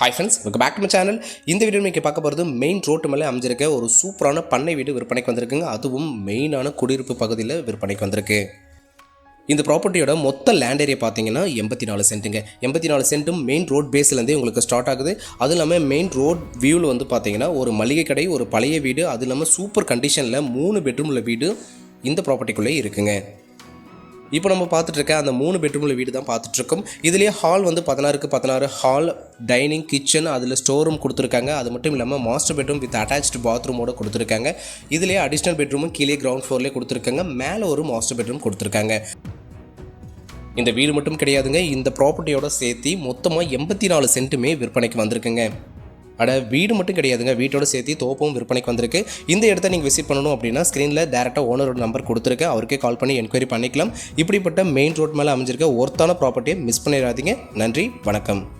Hi friends welcome back to channel இந்த video நீங்கள் பார்க்க போகிறது மெயின் ரோட்டு மேலே அமைஞ்சிருக்க ஒரு சூப்பரான பண்ணை வீடு விற்பனைக்கு வந்திருக்குங்க. அதுவும் மெயினான குடியிருப்பு பகுதியில் விற்பனைக்கு வந்திருக்கு. இந்த ப்ராப்பர்ட்டியோட மொத்த லேண்ட் ஏரியா பார்த்தீங்கன்னா எண்பத்தி நாலு சென்ட்டுங்க எண்பத்தி நாலு சென்ட்டும் மெயின் ரோட் பேஸ்லேருந்தே உங்களுக்கு ஸ்டார்ட் ஆகுது. அதுவும் இல்லாமல் மெயின் ரோட் வியூவில் வந்து பார்த்தீங்கன்னா ஒரு மளிகை கடை ஒரு பழைய வீடு அது இல்லாமல் சூப்பர் கண்டிஷனில் மூணு பெட்ரூமில் வீடு இந்த ப்ராப்பர்ட்டிக்குள்ளே இருக்குங்க. இப்போ நம்ம பார்த்துட்ருக்க அந்த மூணு பெட்ரூமில் வீடு தான் பார்த்துட்ருக்கோம். இதுலேயே ஹால் வந்து பதினாறுக்கு பதினாறு ஹால் டைனிங் கிச்சன் அதில் ஸ்டோர் ரூம் கொடுத்துருக்காங்க. அது மட்டும் இல்லாமல் மாஸ்டர் பெட்ரூம் வித் அட்டாச்டு பாத்ரூமோட கொடுத்துருக்காங்க. இதுலேயே அடிஷ்னல் பெட்ரூமும் கீழே கிரவுண்ட் ஃப்ளோர்லேயே கொடுத்துருக்காங்க. மேலே ஒரு மாஸ்டர் பெட்ரூம் கொடுத்துருக்காங்க. இந்த வீடு மட்டும் கிடையாதுங்க. இந்த ப்ராப்பர்ட்டியோட சேர்த்து மொத்தமாக எண்பத்தி நாலு சென்ட்டுமே விற்பனைக்கு வந்திருக்குங்க. அட வீடு மட்டும் கிடையாதுங்க. வீட்டோட சேர்த்து தோப்பும் விற்பனைக்கு வந்திருக்கு. இந்த இடத்த நீங்கள் விசிட் பண்ணணும் அப்படின்னா ஸ்க்ரீனில் டேரெக்டாக ஓனரோட நம்பர் கொடுத்துருக்கு அவருக்கே கால் பண்ணி என்கொயரி பண்ணிக்கலாம். இப்படிப்பட்ட மெயின் ரோட் மேலே அமைஞ்சிருக்க ஒர்த்தான ப்ராப்பர்ட்டியை மிஸ் பண்ணிடாதீங்க. நன்றி வணக்கம்.